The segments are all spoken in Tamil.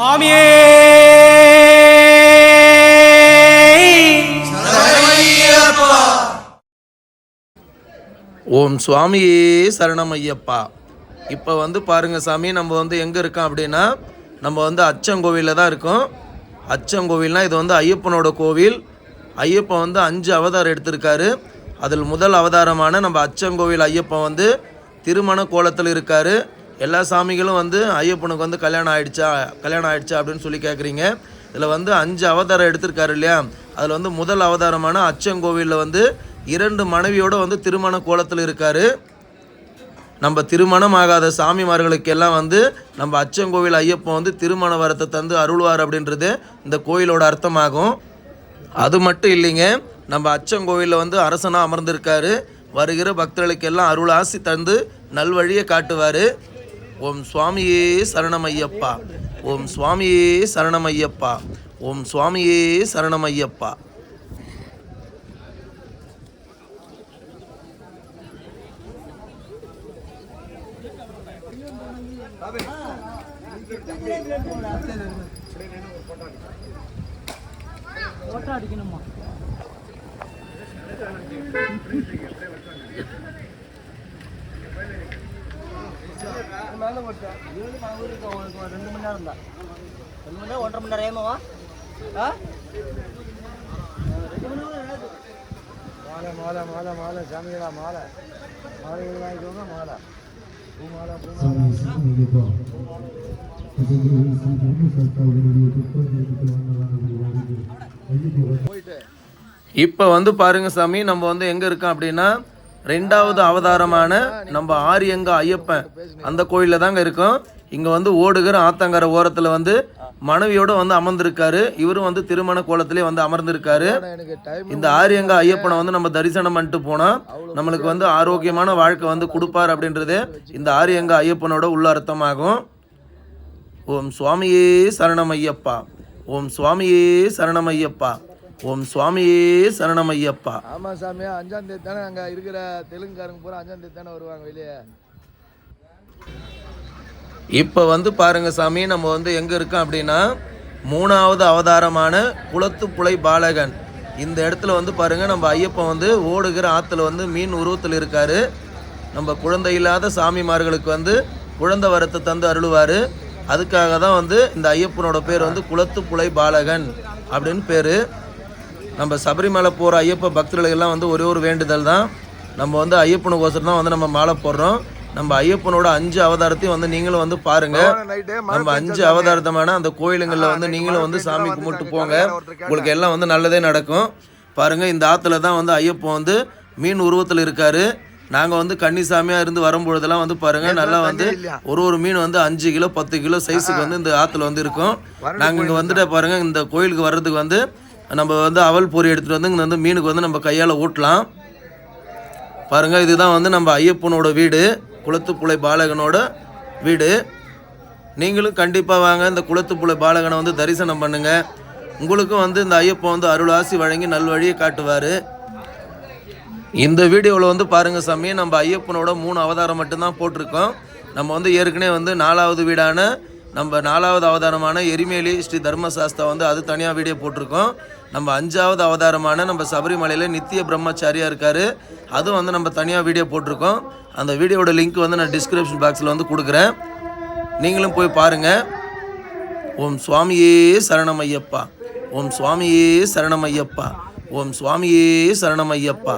சுவாமியே ஓம் சுவாமியே சரணம் ஐயப்பா இப்போ வந்து பாருங்க சாமி நம்ம வந்து எங்கே இருக்கோம் அப்படின்னா நம்ம வந்து அச்சங்கோவிலில் தான் இருக்கோம். அச்சங்கோவில்னா இது வந்து ஐயப்பனோட கோவில். ஐயப்பன் வந்து அஞ்சு அவதாரம் எடுத்திருக்காரு. அதில் முதல் அவதாரமான நம்ம அச்சங்கோவில் ஐயப்பன் வந்து திருமண கோலத்தில் இருக்கார். எல்லா சாமிகளும் வந்து ஐயப்பனுக்கு வந்து கல்யாணம் ஆயிடுச்சா கல்யாணம் ஆயிடுச்சா அப்படின்னு சொல்லி கேட்குறீங்க இதில் வந்து அஞ்சு அவதாரம் எடுத்திருக்காரு இல்லையா? அதில் வந்து முதல் அவதாரமான அச்சங்கோவிலில் வந்து இரண்டு மனைவியோடு வந்து திருமண கோலத்தில் இருக்கார். நம்ம திருமணம் ஆகாத சாமிமார்களுக்கெல்லாம் வந்து நம்ம அச்சங்கோவில் ஐயப்பன் வந்து திருமண வரத்தை தந்து அருள்வார் அப்படின்றது இந்த கோயிலோட அர்த்தமாகும். அது மட்டும் இல்லைங்க நம்ம அச்சங்கோவிலில் வந்து அரசனாக அமர்ந்திருக்காரு. வருகிற பக்தர்களுக்கெல்லாம் அருள் ஆசி தந்து நல்வழியை காட்டுவார். ஓம் சுவாமியே சரணம் ஐயப்பா ஓம் சுவாமியே சரணம் ஐயப்பா ஓம் சுவாமியே ரெண்டு மணி நேரம் தான். ரெண்டு மணி நேரம் ஒன்றரை மணி நேரம். ஏமாவா ஆ? மாலை மாலை மாலை மாலை. சாமிகளா மாலை. மாலைகள் வாங்கிக்கோங்க மாலை. பூ மாலை பூ சாமி சரணமையப்பா அசங்கோவில் ஸ்ரீ தர்மசாஸ்தாவுடைய துப்பத்திற்கு வந்தவர்கள் ஐயப்பா இப்போ வந்து பாருங்க சாமி நம்ம வந்து எங்கே இருக்கோம் அப்படின்னா ரெண்டாவது அவதாரமான நம்ம ஆரியங்க ஐயப்பன் அந்த கோயிலில் தாங்க இருக்கும். இங்கே வந்து ஓடுகிற ஆத்தங்கர ஓரத்தில் வந்து மனைவியோடு வந்து அமர்ந்திருக்காரு. இவரும் வந்து திருமண கோலத்திலே வந்து அமர்ந்திருக்காரு. இந்த ஆரியங்க ஐயப்பனை வந்து நம்ம தரிசனம் பண்ணிட்டு போனால் நம்மளுக்கு வந்து ஆரோக்கியமான வாழ்க்கை வந்து கொடுப்பார் அப்படின்றது இந்த ஆரியங்க ஐயப்பனோட உள்ள அர்த்தமாகும் ஓம் சுவாமியே சரணம் ஐயப்பா. ஓம் சுவாமியே சரணம் ஐயப்பா. ஓம் சுவாமியே சரணம் ஐயப்பா ஆமாம் சாமி அஞ்சாம் தேதி தானே அங்கே இருக்கிற தெலுங்குக்காரங்க பூரா அஞ்சாம் தேதி தானே வருவாங்க வெளியே. இப்போ வந்து பாருங்க சாமி நம்ம வந்து எங்கே இருக்கோம் அப்படின்னா மூணாவது அவதாரமான குளத்துப்புழை பாலகன். இந்த இடத்துல வந்து பாருங்க நம்ம ஐயப்பன் வந்து ஓடுகிற ஆற்றுல வந்து மீன் உருவத்தில் இருக்காரு. நம்ம குழந்தை இல்லாத சாமிமார்களுக்கு வந்து குழந்தை வரத்தை தந்து அருளுவார். அதுக்காக தான் வந்து இந்த ஐயப்பனோட பேர் வந்து குளத்துப்புழை பாலகன் அப்படின்னு பேர். நம்ம சபரிமலை போகிற ஐயப்ப பக்தர்களுக்கு எல்லாம் வந்து ஒரே ஒரு வேண்டுதல் தான். நம்ம வந்து ஐயப்பனுக்கோசரம் தான் வந்து நம்ம மாலை போடுறோம். நம்ம ஐயப்பனோட அஞ்சு அவதாரத்தையும் வந்து நீங்களும் வந்து பாருங்க. நம்ம அஞ்சு அவதாரத்தமான அந்த கோயிலுங்களில் வந்து நீங்களும் வந்து சாமி கும்பிட்டு போங்க. உங்களுக்கு எல்லாம் வந்து நல்லதே நடக்கும். பாருங்க இந்த ஆற்றுல தான் வந்து ஐயப்பன் வந்து மீன் உருவத்தில் இருக்காரு. நாங்கள் வந்து கன்னிசாமியாக இருந்து வரும்பொழுதெல்லாம் வந்து பாருங்க நல்லா வந்து ஒரு ஒரு மீன் வந்து அஞ்சு கிலோ பத்து கிலோ சைஸுக்கு வந்து இந்த ஆற்றுல வந்து இருக்கும். நாங்கள் இங்கே வந்துட்டு பாருங்க இந்த கோயிலுக்கு வர்றதுக்கு வந்து நம்ம வந்து அவல் பொறி எடுத்துகிட்டு வந்து இங்கே வந்து மீனுக்கு வந்து நம்ம கையால் ஊட்டலாம். பாருங்க இதுதான் வந்து நம்ம ஐயப்பனோட வீடு குளத்துப்புழை பாலகனோட வீடு. நீங்களும் கண்டிப்பாக வாங்க இந்த குளத்துப்புழை பாலகனை வந்து தரிசனம் பண்ணுங்கள் உங்களுக்கும் வந்து இந்த ஐயப்பன் வந்து அருளாசி வழங்கி நல்வழியை காட்டுவார். இந்த வீடியோவில் வந்து பாருங்க சாமி நம்ம ஐயப்பனோட மூணு அவதாரம் மட்டும்தான் போட்டிருக்கோம். நம்ம வந்து ஏற்கனவே வந்து நாலாவது வீடான நம்ம நாலாவது அவதாரமான எரிமேலி ஸ்ரீ தர்மசாஸ்தா வந்து அது தனியாக வீடியோ போட்டிருக்கோம். நம்ம அஞ்சாவது அவதாரமான நம்ம சபரிமலையில் நித்திய பிரம்மச்சாரியாக இருக்கார். அதுவும் வந்து நம்ம தனியாக வீடியோ போட்டிருக்கோம். அந்த வீடியோட லிங்க் வந்து நான் டிஸ்கிரிப்ஷன் பாக்ஸில் வந்து கொடுக்குறேன். நீங்களும் போய் பாருங்கள் ஓம் சுவாமியே சரணம் ஐயப்பா ஓம் சுவாமியே சரணம் ஐயப்பா ஓம் சுவாமியே சரணம் ஐயப்பா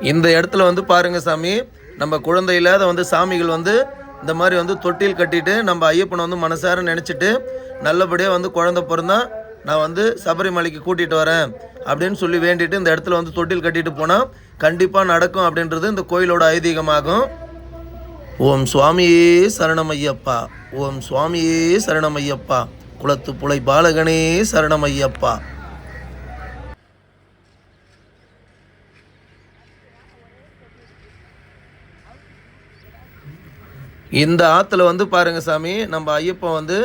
இந்த இடத்துல வந்து பாருங்க சாமி நம்ம குழந்தை இல்லாத வந்து சாமிகள் வந்து இந்த மாதிரி வந்து தொட்டில் கட்டிட்டு நம்ம ஐயப்பனை வந்து மனசார நினச்சிட்டு நல்லபடியாக வந்து குழந்தை பிறந்தா நான் வந்து சபரிமலைக்கு கூட்டிகிட்டு வரேன் அப்படின்னு சொல்லி வேண்டிட்டு இந்த இடத்துல வந்து தொட்டில் கட்டிட்டு போனால் கண்டிப்பாக நடக்கும் அப்படின்றது இந்த கோயிலோட ஐதீகமாகும். ஓம் சுவாமியே சரணமையப்பா ஓம் சுவாமியே சரணமையப்பா குளத்து புலை பாலகனே சரணமையப்பா. இந்த ஆற்றுல வந்து பாருங்க சாமி நம்ம ஐயப்பன் வந்து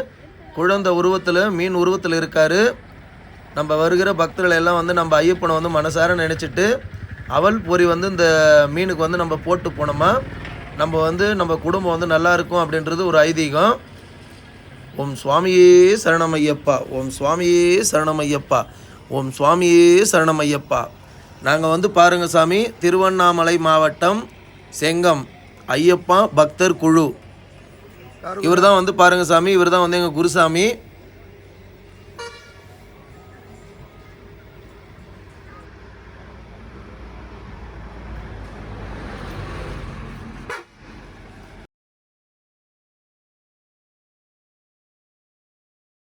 குழந்தை உருவத்தில் மீன் உருவத்தில் இருக்கார். நம்ம வருகிற பக்தர்கள் எல்லாம் வந்து நம்ம ஐயப்பனை வந்து மனசார நினச்சிட்டு அவல் பொறி வந்து இந்த மீனுக்கு வந்து நம்ம போட்டு போனோமா நம்ம வந்து நம்ம குடும்பம் வந்து நல்லா இருக்கும் அப்படின்றது ஒரு ஐதீகம். ஓம் சுவாமியே சரணம் ஐயப்பா ஓம் சுவாமியே சரணம் ஐயப்பா ஓம் சுவாமியே சரணம் ஐயப்பா. நாங்கள் வந்து பாருங்க சாமி திருவண்ணாமலை மாவட்டம் செங்கம். ஐயப்பா பக்தர் குழு. இவர் தான் வந்து பாருங்க சாமி இவர் தான் வந்து எங்கள் குருசாமி.